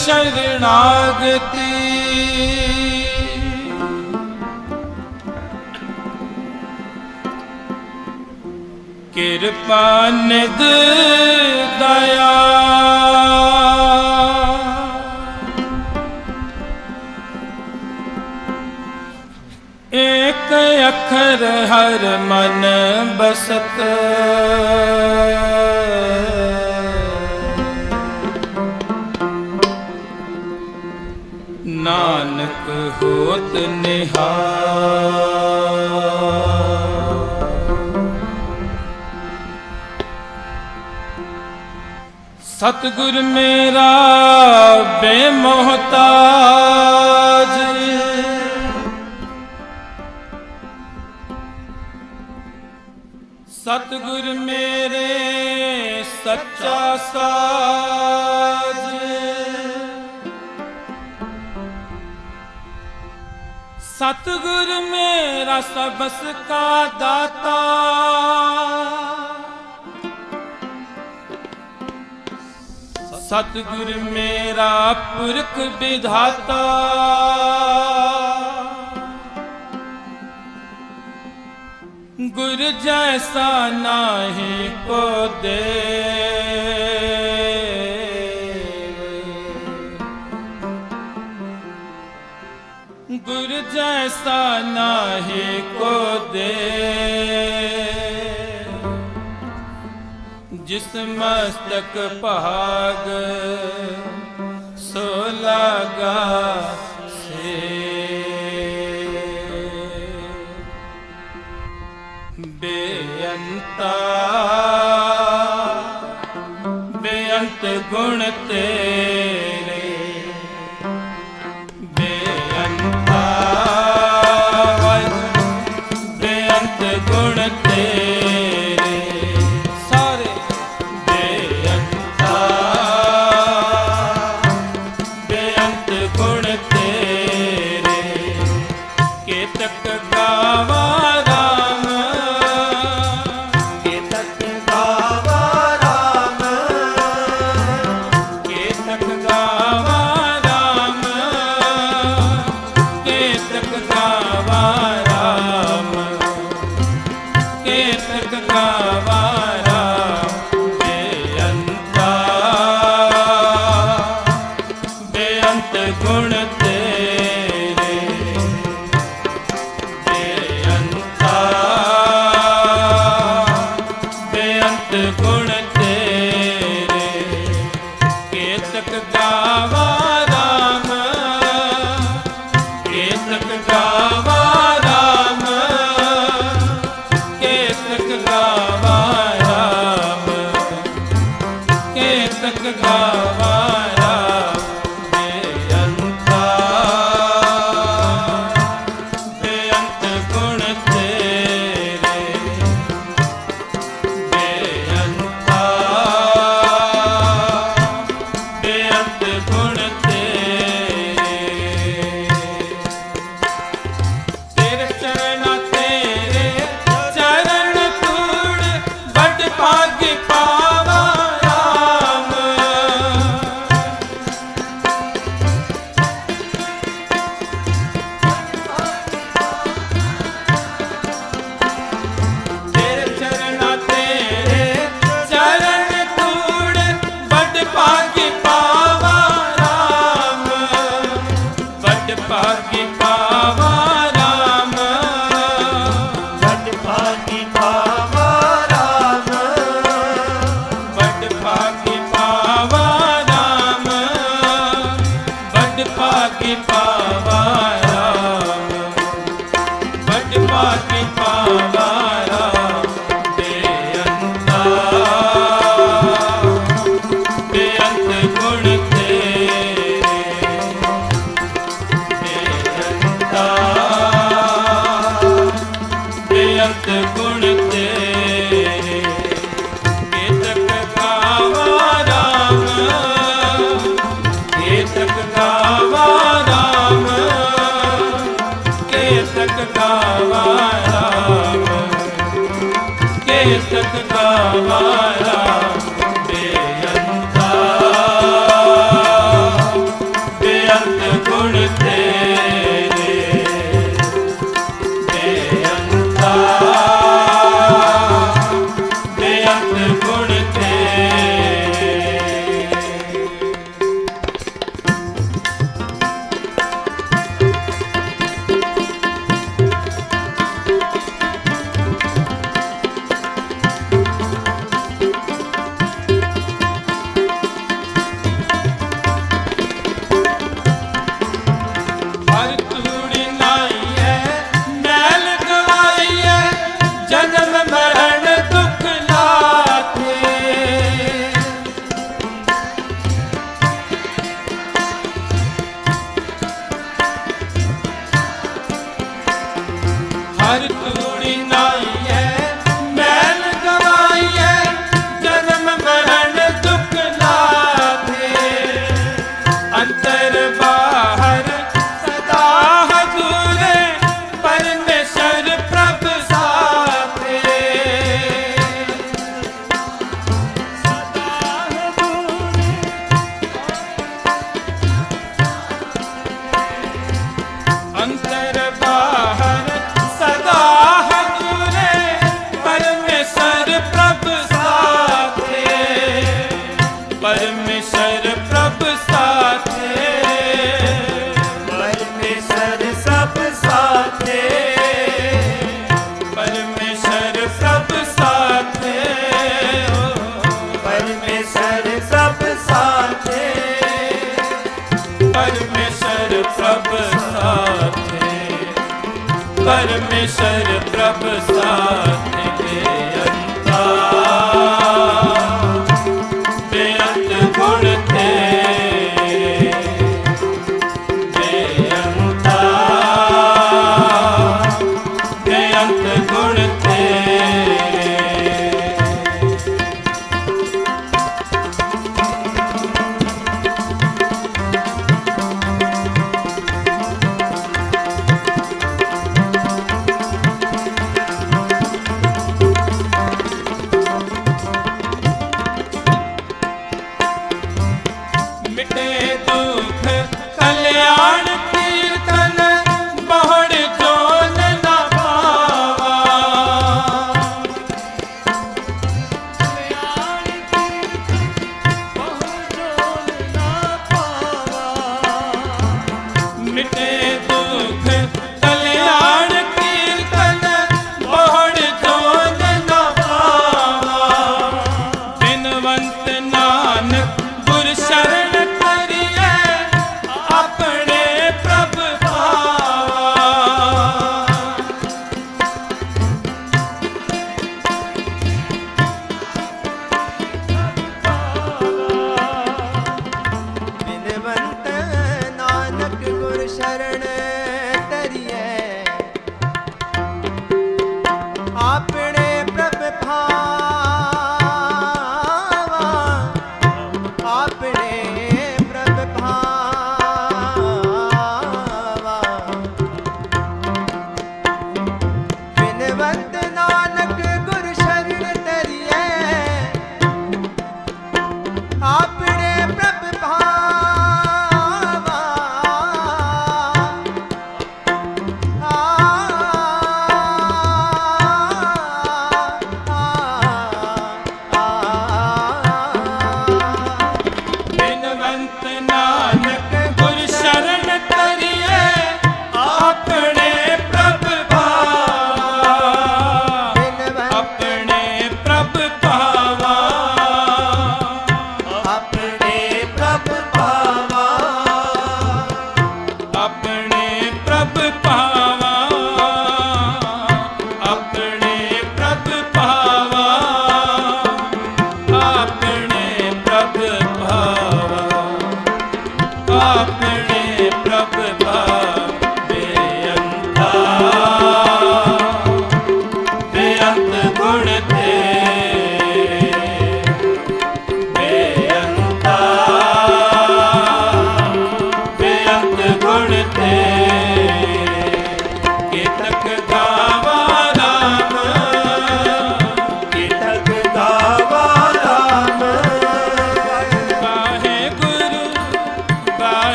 ਸ਼ਰਣਾਗਤੀ ਕਿਰਪਾ ਨਿਦ ਦਇਆ। ਇੱਕ ਅੱਖਰ ਹਰ ਮਨ ਬਸਤ। ਸਤਿਗੁਰ ਮੇਰਾ ਬੇਮੋਹਤਾਜ। ਸਤਿਗੁਰ ਮੇਰੇ ਸੱਚਾ ਸਾਜ ਸਤਿਗੁਰ ਮੇਰਾ ਸਬਸ ਕਾ ਦਾਤਾ। ਸਤਿਗੁਰ ਮੇਰਾ ਪੁਰਖ ਵਿਧਾਤਾ। ਗੁਰ ਜੈਸਾ ਨਾਹੀ ਕੋ ਦੇ। ਗੁਰ ਜੈਸਾ ਨਾਹੀ ਕੋ ਦੇ ਜਿਸ ਮਸਤਕ ਭਾਗ ਸੋ ਲਾਗਾ ਸੇ ਬੇਅੰਤਾ ਬੇਅੰਤ ਸਤਿ ਕਾਲਾ ਪਰਮੇਸ਼ਰ ਪ੍ਰਭ ਸਾਥੇ। ਪਰਮੇਸ਼ਰ ਸਭ ਸਾਥੇ। ਪਰਮੇਸ਼ਰ ਸਭ ਸਾਥੇ। ਪਰਮੇਸ਼ਰ ਸਭ ਸਾਥੇ। ਪਰਮੇਸ਼ਰ ਪ੍ਰਭ ਸਾਥੇ। ਪਰਮੇਸ਼ਰ ਪ੍ਰਭ